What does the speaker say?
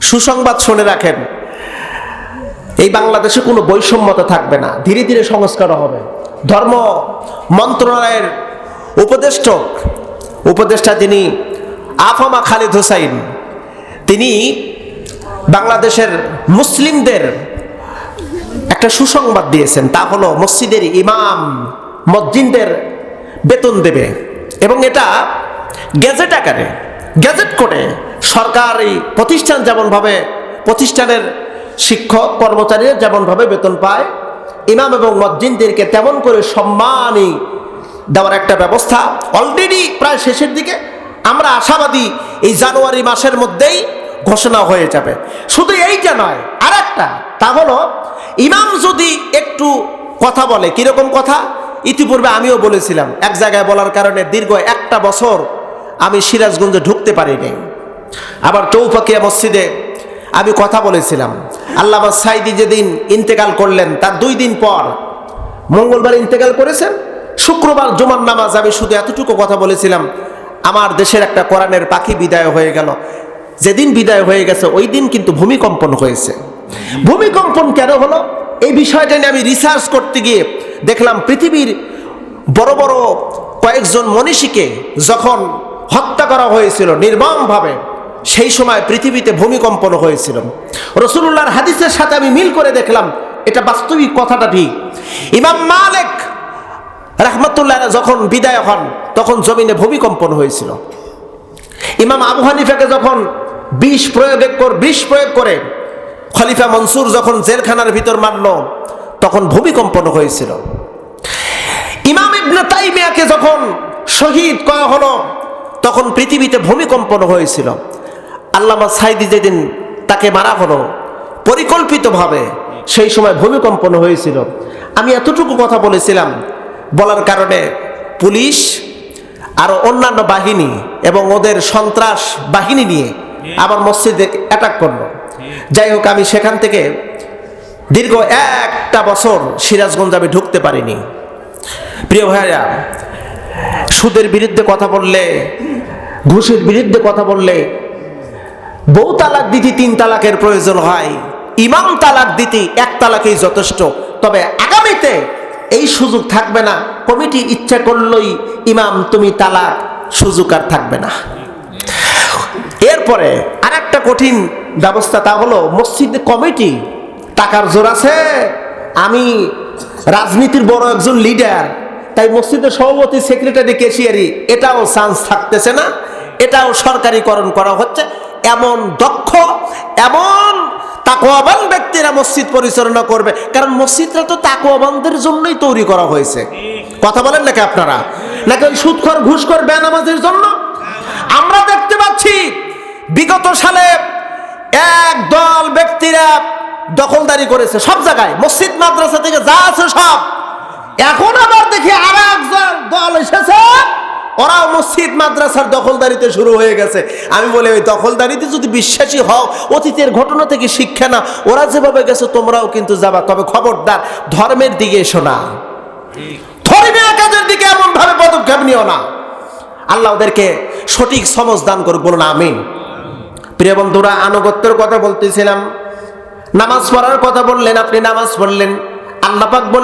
সুসংবাদ শুনে রাখেন। এই বাংলাদেশে কোনো বৈষম্যতা থাকবে না। ধীরে ধীরে সংস্কার হবে। ধর্ম মন্ত্রণালয়ের উপদেষ্টক উপদেষ্টা তিনি আফামা খালিদ হোসাইন, তিনি বাংলাদেশের মুসলিমদের একটা সুসংবাদ দিয়েছেন। তা হলো মসজিদের ইমাম মসজিদদের বেতন দেবে এবং এটা গ্যাজেট আকারে গ্যাজেট করে সরকারি প্রতিষ্ঠান যেমনভাবে, প্রতিষ্ঠানের শিক্ষক কর্মচারীরা যেমনভাবে বেতন পায়, ইমাম এবং মজ্জিনদেরকে তেমন করে সম্মানই দেওয়ার একটা ব্যবস্থা। অলরেডি প্রায় শেষের দিকে আমরা আশাবাদী এই জানুয়ারি মাসের মধ্যেই ঘোষণা হয়ে যাবে। শুধু এইটা নয় আর একটা তা হলো ইমাম যদি একটু কথা বলে, কীরকম কথা? ইতিপূর্বে আমিও বলেছিলাম, এক জায়গায় বলার কারণে দীর্ঘ একটা বছর আমি সিরাজগঞ্জে ঢুকতে পারিনি। আবার চৌফাকিয়া মসজিদে আমি কথা বলেছিলাম। আল্লামা সাইদি যেদিন ইন্তেকাল করলেন, তার দুই দিন পর মঙ্গলবার ইন্তেকাল করেছেন, শুক্রবার জুমার নামাজ আমি শুধু এতটুকু কথা বলেছিলাম, আমার দেশের একটা কোরআনের পাখি বিদায় হয়ে গেল। যেদিন বিদায় হয়ে গেছে, ওই দিন কিন্তু ভূমিকম্পন হয়েছে। ভূমিকম্পন কেন হলো? এই বিষয়টা নিয়ে আমি রিসার্চ করতে গিয়ে দেখলাম, পৃথিবীর বড় বড় কয়েকজন মনীষীকে যখন হত্যা করা হয়েছিল নির্মমভাবে সেই সময় পৃথিবীতে ভূমিকম্পন হয়েছিল। রসুল্লাহর হাদিসের সাথে আমি মিল করে দেখলাম, এটা বাস্তবিক কথাটা ঠিক। ইমাম মালিক রাহমাতুল্লাহ যখন বিদায় হন, তখন জমিনে ভূমিকম্পন হয়েছিল। ইমাম আবু হানিফাকে যখন বিষ প্রয়োগ কর, বিষ প্রয়োগ করে, খলিফা মনসুর যখন জেলখানার ভিতর মারল, তখন ভূমিকম্পন হয়েছিল। ইমাম ইবনে তাইমিয়াকে যখন শহীদ করা হলো, তখন পৃথিবীতে ভূমিকম্পন হয়েছিল। আল্লামা সাইদি যেদিন তাকে মারা হলো, পরিকল্পিতভাবে সেই সময় ভূমিকম্পন হয়েছিল। আমি এতটুকু কথা বলেছিলাম, বলার কারণে পুলিশ আরও অন্যান্য বাহিনী এবং ওদের সন্ত্রাস বাহিনী নিয়ে আমার মসজিদে অ্যাটাক করল। যাই হোক, আমি সেখান থেকে দীর্ঘ একটা বছর সিরাজগঞ্জ আমি ঢুকতে পারিনি। প্রিয় ভাইয়া সুদের বিরুদ্ধে কথা বললে, ঘুষের বিরুদ্ধে কথা বললে বউ তালাক দিতে তিন তালাকের প্রয়োজন হয়। ইমাম তালাক দিতে এক তালাকেই যথেষ্ট। তবে আগামীতে এই সুযোগ থাকবে না। কমিটি ইচ্ছা করলেই ইমাম, তুমি তালাক, সুযোগ আর থাকবে না। এরপরে আর একটা কঠিন ব্যবস্থা তা হলো মসজিদ কমিটি টাকার জোর আছে। আমি রাজনীতির বড় একজন লিডার, তাই মসজিদের সভাপতি, সেক্রেটারি, কেশিয়ারি, এটাও চান্স থাকতেছে না। এটাও সরকারিকরণ করা হচ্ছে। এমন দক্ষ, এমন তাকোয়াবান ব্যক্তিরা মসজিদ পরিচালনা করবে। কারণ মসজিদটা তো তাকোয়াবানদের জন্যই তৈরি করা হয়েছে। কথা বলেন নাকি আপনারা? নাকি ওই সুদখর ঘুষখর, বেনামাজের জন্য? আমরা দেখতে পাচ্ছি, বিগত সালে এক দল ব্যক্তিরা দখলদারি করেছে সব জায়গায়। মসজিদ, মাদ্রাসা থেকে যা আছে সব। এখন আবার দেখি আর এক দল এসেছে। ওরাও মসজিদ, মাদ্রাসার দখলদারিতে শুরু হয়ে গেছে। আমি বলি, ওই দখলদারিতে যদি বিশ্বাসী হও, অতীতের ঘটনা থেকে শিক্ষা না ওরা যেভাবে গেছে, তোমরাও কিন্তু যাবা। তবে খবরদার, ধর্মের দিকে এসো না। ধর্মীয় কাজের দিকে এমন ভাবে পদক্ষেপ নিও না। আল্লাহ ওদেরকে সঠিক সমজ দান করুক, বলুন আমিন। প্রিয় বন্ধুরা, আনুগত্যের কথা বলতেছিলাম। নামাজ পড়ার কথা বললেন, আপনি নামাজ পড়লেন। আল্লাপাক বললেন